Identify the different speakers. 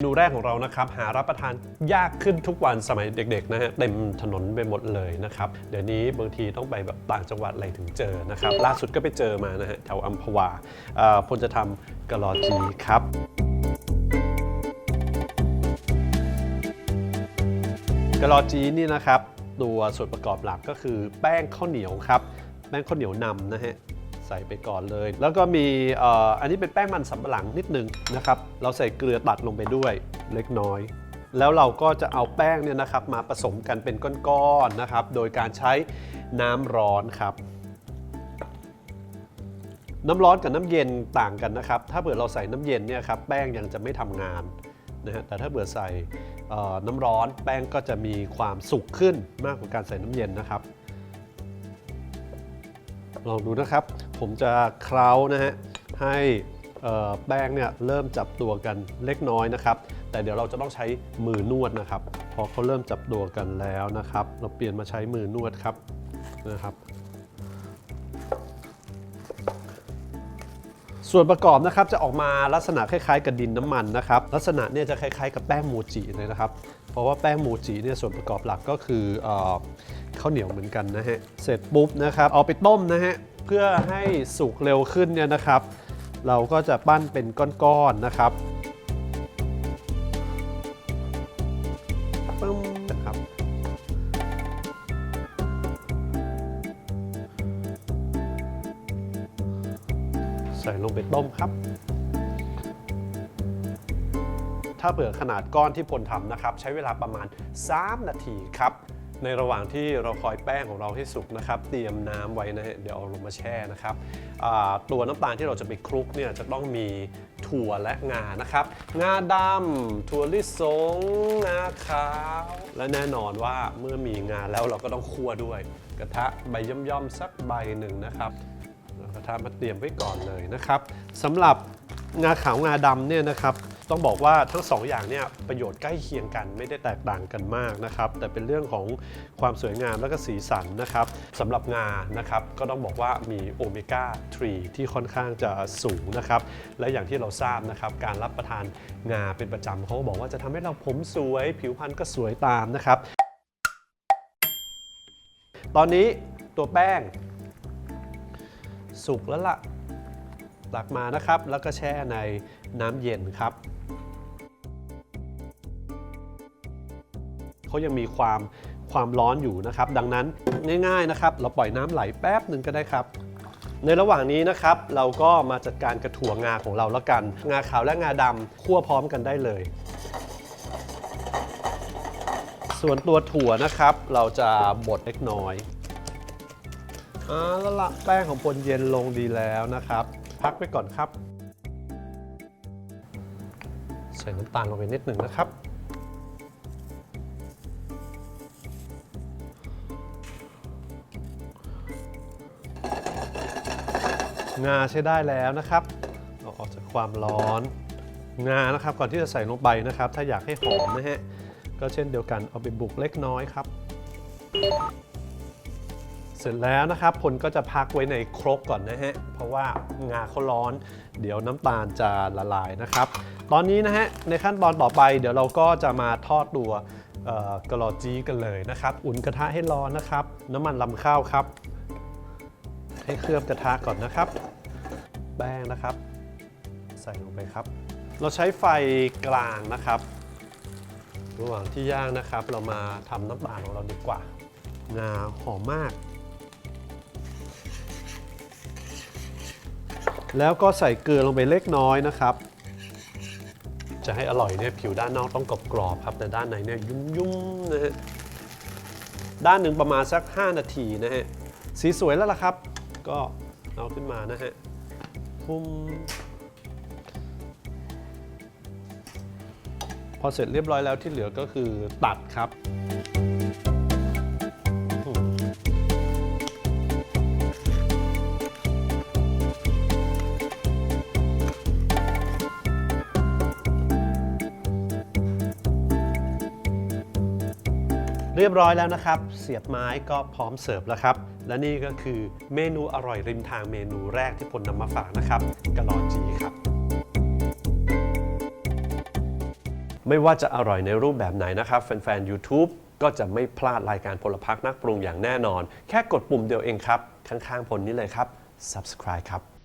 Speaker 1: เมนูแรกของเรานะครับหารับประทานยากขึ้นทุกวันสมัยเด็กๆนะฮะเต็มถนนไปหมดเลยนะครับเดี๋ยวนี้บางทีต้องไปแบบต่างจังหวัดอะไรถึงเจอนะครับล่าสุดก็ไปเจอมานะฮะแถวอัมพวาอ่อพลจะทำกะลอจีครับกะลอจีนี่นะครับตัวส่วนประกอบหลักก็คือแป้งข้าวเหนียวครับแป้งข้าวเหนียว นำนะฮะ ใส่ไปก่อนเลย แล้วก็มีอันนี้เป็นแป้งมันสำปะหลังนิดนึงนะครับ เราใส่เกลือตัดลงไปด้วยเล็กน้อย แล้วเราก็จะเอาแป้งเนี่ยนะครับมาผสมกันเป็นก้อนๆนะครับ โดยการใช้น้ำร้อนครับน้ำร้อนกับน้ำเย็นต่างกันนะครับ ถ้าเผื่อเราใส่น้ำเย็นเนี่ยครับแป้งยังจะไม่ทำงานนะฮะ แต่ถ้าเผื่อใส่น้ำร้อนแป้งก็จะมีความสุกขึ้นมากกว่าการใส่น้ำเย็นนะครับ ลองดูนะครับ ผมจะเคล้านะฮะให้แป้งเนี่ยเริ่มจับตัวกันเล็กน้อยนะครับ แต่เดี๋ยวเราจะต้องใช้มือนวดนะครับ พอเขาเริ่มจับตัวกันแล้วนะครับ เราเปลี่ยนมาใช้มือนวดครับนะครับ ส่วนประกอบนะครับจะออกมาลักษณะคล้ายๆกับดินน้ำมันนะครับลักษณะเนี่ยจะคล้ายๆกับแป้งโมจิเลยนะครับ เพราะว่าแป้งโมจิเนี่ยส่วนประกอบหลักก็คือออข้าวเหนียวเหมือนกันนะฮะเสร็จปุ๊บนะครับเอาไปต้มนะฮะเพื่อให้สุกเร็วขึ้นเนี่ยนะครับ เราก็จะปั้นเป็นก้อนๆนะครับ ใส่ลงไปต้มครับ ถ้าเผื่อขนาดก้อนที่พลทำนะครับ ใช้เวลาประมาณ 3 นาทีครับ ในระหว่างที่เราคอยแป้งของเราให้สุกนะครับ เตรียมน้ำไว้นะฮะเดี๋ยวเอาลงมาแช่นะครับตัวน้ำตาลที่เราจะไปคลุกเนี่ยจะต้องมีถั่วและงานะครับ งาดำถั่วลิสง งาขาว และแน่นอนว่าเมื่อมีงาแล้วเราก็ต้องคั่วด้วย กระทะใบย่อมๆสักใบหนึ่งนะครับ กระทะมาเตรียมไว้ก่อนเลยนะครับสำหรับงาขาวงาดำเนี่ยนะครับต้องบอกว่าทั้งสองอย่างเนี่ยประโยชน์ใกล้เคียงกันไม่ได้แตกต่างกันมากนะครับแต่เป็นเรื่องของความสวยงามและก็สีสันนะครับสำหรับงานะครับก็ต้องบอกว่ามีโอเมก้า 3 ที่ค่อนข้างจะสูงนะครับและอย่างที่เราทราบนะครับการรับประทานงาเป็นประจำเขาก็บอกว่าจะทำให้เราผมสวยผิวพรรณก็สวยตามนะครับ ตอนนี้ตัวแป้ง สุกแล้วล่ะตักมานะครับ แล้วก็แช่ในน้ำเย็นครับเขายังมีความความร้อนอยู่นะครับ ดังนั้นง่ายๆนะครับ เราปล่อยน้ำไหลแป๊บหนึ่งก็ได้ครับ ในระหว่างนี้นะครับ เราก็มาจัดการกระถั่วงาของเราแล้วกัน งาขาวและงาดำคั่วพร้อมกันได้เลย ส่วนตัวถั่วนะครับ เราจะบดเล็กน้อย อ่าแล้วละแป้งของปนเย็นลงดีแล้วนะครับ พักไว้ก่อนครับ ใส่น้ำตาลลงไปนิดหนึ่งนะครับ งาใช้ได้แล้วนะครับเอาออกจากความร้อน งานะครับก่อนที่จะใส่ลงไปนะครับ ถ้าอยากให้หอมนะฮะก็เช่นเดียวกันเอาไปบุกเล็กน้อยครับ เสร็จแล้วนะครับพลก็จะพักไว้ในครกก่อนนะฮะ เพราะว่างาเขาร้อน เดี๋ยวน้ำตาลจะละลายนะครับ ตอนนี้นะฮะในขั้นตอนต่อไป เดี๋ยวเราก็จะมาทอดตัวกะหลอจีกันเลยนะครับ อุ่นกระทะให้ร้อนนะครับ น้ำมันลำข้าวครับ ให้เคลือบกระทะก่อนนะครับ แป้งนะครับ ใส่ลงไปครับ เราใช้ไฟกลางนะครับ ระหว่างที่ย่างนะครับ เรามาทำน้ำตาลของเราดีกว่า งาหอมมาก แล้วก็ใส่เกลือลงไปเล็กน้อยนะครับ จะให้อร่อยเนี่ยผิวด้านนอกต้องกรอบๆครับ แต่ด้านในเนี่ยยุ่มๆนะฮะด้านหนึ่งประมาณสัก 5 นาทีนะฮะสีสวยแล้วล่ะครับ ก็เอาขึ้นมานะฮะพุ่มพอเสร็จเรียบร้อยแล้วที่เหลือก็คือตัดครับ เรียบร้อยแล้วนะครับ เสียบไม้ก็พร้อมเสิร์ฟแล้วครับ และนี่ก็คือเมนูอร่อยริมทางเมนูแรกที่พลนำมาฝากนะครับกะลอจีครับ ไม่ว่าจะอร่อยในรูปแบบไหนนะครับ แฟนๆ YouTube ก็จะไม่พลาดรายการพลพักนักปรุงอย่างแน่นอน แค่กดปุ่มเดียวเองครับ ข้างๆผลนี้เลยครับ subscribe ครับ